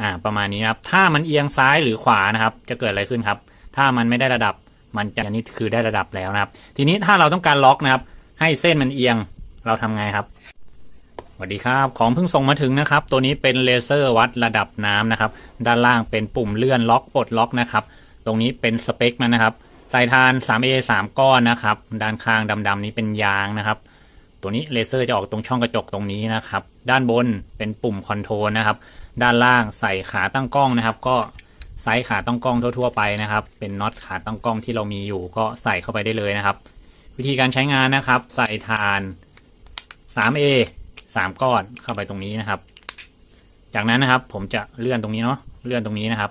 อ่า ประมาณนี้ครับ ถ้ามันเอียงซ้ายหรือขวานะครับ จะเกิดอะไรขึ้นครับ ถ้ามันไม่ได้ระดับ มันจะอันนี้คือได้ระดับแล้วนะครับ ทีนี้ถ้าเราต้องการล็อกนะครับ ให้เส้นมันเอียง เราทำไงครับสวัสดีครับ ของเพิ่งส่งมาถึงนะครับ ตัวนี้เป็นเลเซอร์วัดระดับน้ำนะครับ ด้านล่างเป็นปุ่มเลื่อนล็อกปลดล็อกนะครับ ตรงนี้เป็นสเปคมันนะครับ สายทาน 3A 3 ก้อนนะครับ ด้านข้างดำๆนี้เป็นยางนะครับ ตัวนี้เลเซอร์จะออกตรงช่องกระจกตรงนี้นะครับ ด้านบนเป็นปุ่มคอนโทรลนะครับ ด้านล่างใส่ขาตั้งกล้องนะครับ ก็ไซส์ขาตั้งกล้องทั่วๆไปนะครับ เป็นน็อตขาตั้งกล้องที่เรามีอยู่ก็ใส่เข้าไปได้เลยนะครับ วิธีการใช้งานนะครับ ใส่ทาน 3A 3 ก้อนเข้าไปตรงนี้นะครับ จากนั้นนะครับผมจะเลื่อนตรงนี้เนาะเลื่อนตรงนี้นะครับ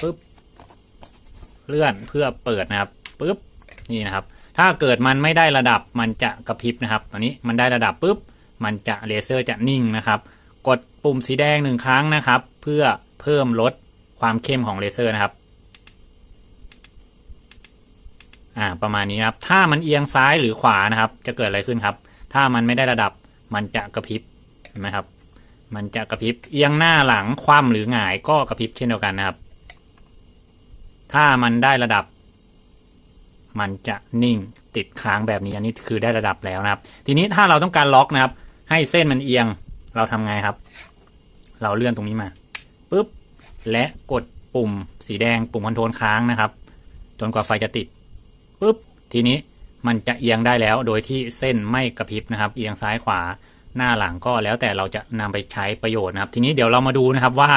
ปึ๊บเลื่อนเพื่อเปิดนะครับปึ๊บนี่นะครับ ถ้าเกิดมันไม่ได้ระดับมันจะกระพริบนะครับตอนนี้มันได้ระดับปุ๊บมันจะเลเซอร์จะนิ่งนะครับ กดปุ่มสีแดงหนึ่งครั้งนะครับ เพื่อเพิ่มลดความเข้มของเลเซอร์นะครับอ่าประมาณนี้ครับ ถ้ามันเอียงซ้ายหรือขวานะครับ จะเกิดอะไรขึ้นครับ ถ้ามันไม่ได้ระดับมันจะกระพริบเห็นไหมครับ มันจะกระพริบเอียงหน้าหลังคว่ำหรือหงายก็กระพริบเช่นเดียวกันนะครับ ถ้ามันได้ระดับ มันจะนิ่งติดค้างแบบนี้อันนี้คือได้ระดับแล้วนะครับ ทีนี้ถ้าเราต้องการล็อกนะครับ ให้เส้นมันเอียงเราทำไงครับ เราเลื่อนตรงนี้มาปุ๊บและกดปุ่มสีแดงปุ่มคอนโทรลค้างนะครับ จนกว่าไฟจะติดปุ๊บทีนี้มันจะเอียงได้แล้วโดยที่เส้นไม่กระพริบนะครับ เอียงซ้ายขวาหน้าหลังก็แล้วแต่เราจะนำไปใช้ประโยชน์นะครับ ทีนี้เดี๋ยวเรามาดูนะครับว่า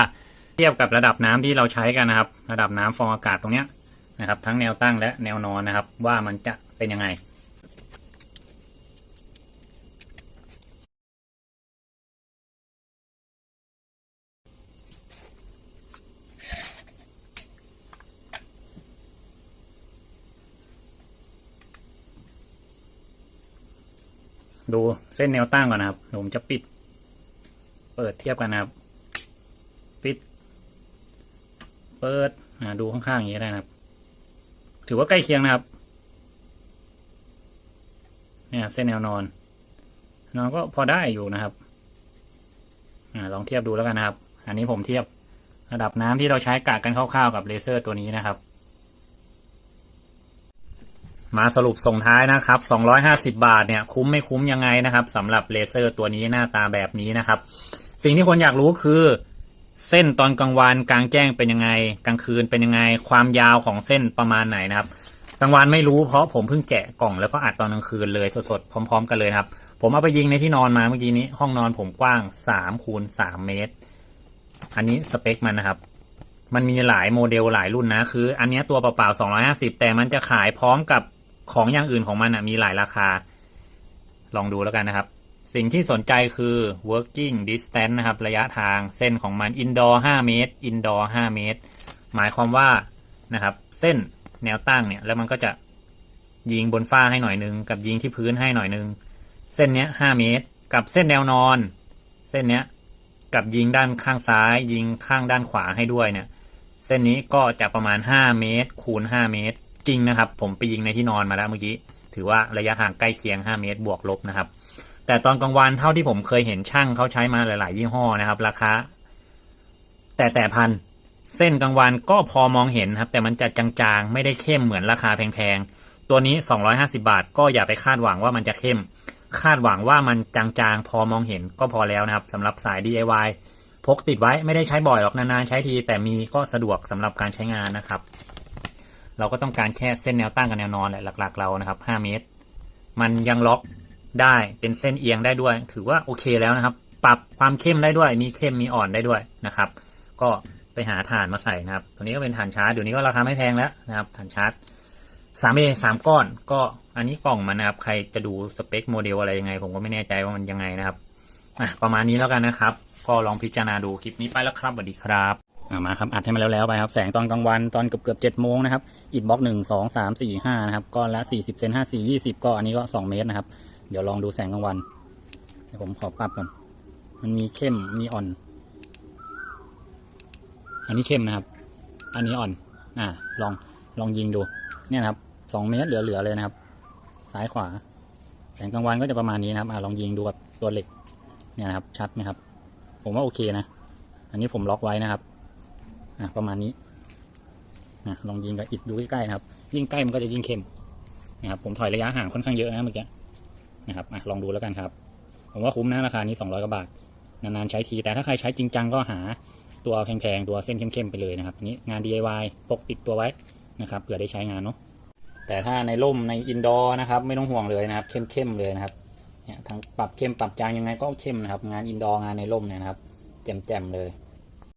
เทียบกับระดับน้ำที่เราใช้กันนะครับ ระดับน้ำฟองอากาศตรงเนี้ย นะครับ ทั้งแนวตั้งและแนวนอนนะครับ ว่ามันจะเป็นยังไงดูเส้นแนวตั้งก่อนนะครับผมจะปิด เปิดเทียบกันนะครับ ปิด เปิดดูข้างๆอย่างนี้ได้นะครับ ถือว่าใกล้เคียงนะครับ เนี่ยเส้นแนวนอน นอนก็พอได้อยู่นะครับอ่าลองเทียบดูแล้วกันนะครับ อันนี้ผมเทียบระดับน้ำที่เราใช้กะกันคร่าวๆกับเลเซอร์ตัวนี้นะครับ มาสรุปส่งท้ายนะครับ 250 บาทเนี่ย คุ้มไม่คุ้มยังไงนะครับสำหรับเลเซอร์ตัวนี้หน้าตาแบบนี้นะครับ สิ่งที่คนอยากรู้คือ เส้นตอนกลางวันกลางแจ้งเป็นยังไง กลางคืนเป็นยังไง ความยาวของเส้นประมาณไหนนะครับ กลางวันไม่รู้เพราะผมเพิ่งแกะกล่องแล้วก็อัดตอนกลางคืนเลยสดๆพร้อม ๆ กันเลยครับ ผมเอาไปยิงในที่นอนมาเมื่อกี้นี้ ห้องนอนผมกว้าง3คูณ3เมตร อันนี้สเปคมันนะครับ มันมีหลายโมเดลหลายรุ่นนะ คือ อันนี้ตัวเปล่าๆ250 แต่มันจะขายพร้อมกับของอย่างอื่นของมันอะมีหลายราคา ลองดูแล้วกันนะครับ สิ่งที่สนใจคือ working distance นะครับ ระยะทางเส้นของมัน indoor 5 เมตร indoor 5 เมตร หมายความว่านะครับ เส้นแนวตั้งเนี่ย แล้วมันก็จะยิงบนฝ้าให้หน่อยนึง กับยิงที่พื้นให้หน่อยนึง เส้นเนี้ย5เมตร กับเส้นแนวนอน เส้นเนี้ยกับยิงด้านข้างซ้าย ยิงข้างด้านขวาให้ด้วยเนี่ย เส้นนี้ก็จะประมาณ 5 เมตร คูณ 5 เมตร จริงนะครับ ผมไปยิงในที่นอนมาแล้วเมื่อกี้ ถือว่าระยะทางใกล้เคียง 5 เมตร บวกลบนะครับ แต่ตอนกลางวันเท่าที่ผมเคยเห็นช่างเขาใช้มาหลาย ๆ ยี่ห้อนะครับ ราคาแต่แต่พันเส้นกลางวันก็พอมองเห็นครับ แต่มันจะจางๆ ไม่ได้เข้มเหมือนราคาแพงๆ ตัวนี้ 250 บาท ก็อย่าไปคาดหวังว่ามันจะเข้ม คาดหวังว่ามันจางๆ พอมองเห็นก็พอแล้วนะครับสำหรับสาย DIY พกติดไว้ไม่ได้ใช้บ่อยหรอกนานๆ ใช้ที แต่มีก็สะดวกสำหรับการใช้งานนะครับ เราก็ต้องการแค่เส้นแนวตั้งกับแนวนอนแหละหลัก ๆ เรานะครับ 5 เมตร มันยังล็อก ได้เป็นเส้นเอียงได้ด้วย ถือว่าโอเคแล้วนะครับ ปรับความเข้มได้ด้วย มีเข้มมีอ่อนได้ด้วยนะครับ ก็ไปหาถ่านมาใส่นะครับ ตัวนี้ก็เป็นถ่านชาร์จเดี๋ยวนี้ก็ราคาไม่แพงแล้วนะครับถ่านชาร์จ 3A 3ก้อน ก็อันนี้กล่องมันนะครับ ใครจะดูสเปคโมเดลอะไรยังไง ผมก็ไม่แน่ใจว่ามันยังไงนะครับอะประมาณนี้แล้วกันนะครับ ก็ลองพิจารณาดูคลิปนี้ไปแล้วครับสวัสดีครับมาครับอัดให้มันแล้วๆไปครับ แสงตอนกลางวันตอนเกือบเกือบเจ็ดโมงนะครับอิดบล็อกหนึ่งสองสามสี่ห้านะครับก้อนละสี่สิบเซนห้าสี่ยี่สิบก็อันนี้ก็สองเมตรนะครับ เดี๋ยวลองดูแสงกลางวันเดี๋ยวผมขอปรับก่อน มันมีเข้มมีอ่อน อันนี้เข้มนะครับ อันนี้อ่อน อ่า ลองลองยิงดู เนี่ยนะครับสองเมตรเหลือๆเลยนะครับ ซ้ายขวา แสงกลางวันก็จะประมาณนี้นะครับ อ่าลองยิงดูกับตัวเหล็ก เนี่ยนะครับ ชัดไหมครับ ผมว่าโอเคนะ อันนี้ผมล็อกไว้นะครับ อะประมาณนี้นะลองยิงกับอิดดูใกล้ๆนะครับ ยิ่งใกล้มันก็จะยิ่งเข้มนะครับผมถอยระยะห่างค่อนข้างเยอะนะเมื่อกี้ นะครับอลองดูแล้วกันครับ ผมว่าคุ้มนะราคานี้ 200กว่าบาท นานๆใช้ที แต่ถ้าใครใช้จริงจังก็หาตัวแพงๆ ตัวเส้นเข้มๆ ไปเลยนะครับอันนี้งาน DIY พกติดตัวไว้นะครับเผื่อได้ใช้งานเนาะแต่ถ้าในร่มในอินดอร์นะครับไม่ต้องห่วงเลยนะครับเข้มๆเลยนะครับเนี่ยทั้งปรับเข้มปรับจางยังไงก็เข้มนะครับงานอินดอร์งานในร่มเนี่ยนะครับแจ่มๆเลย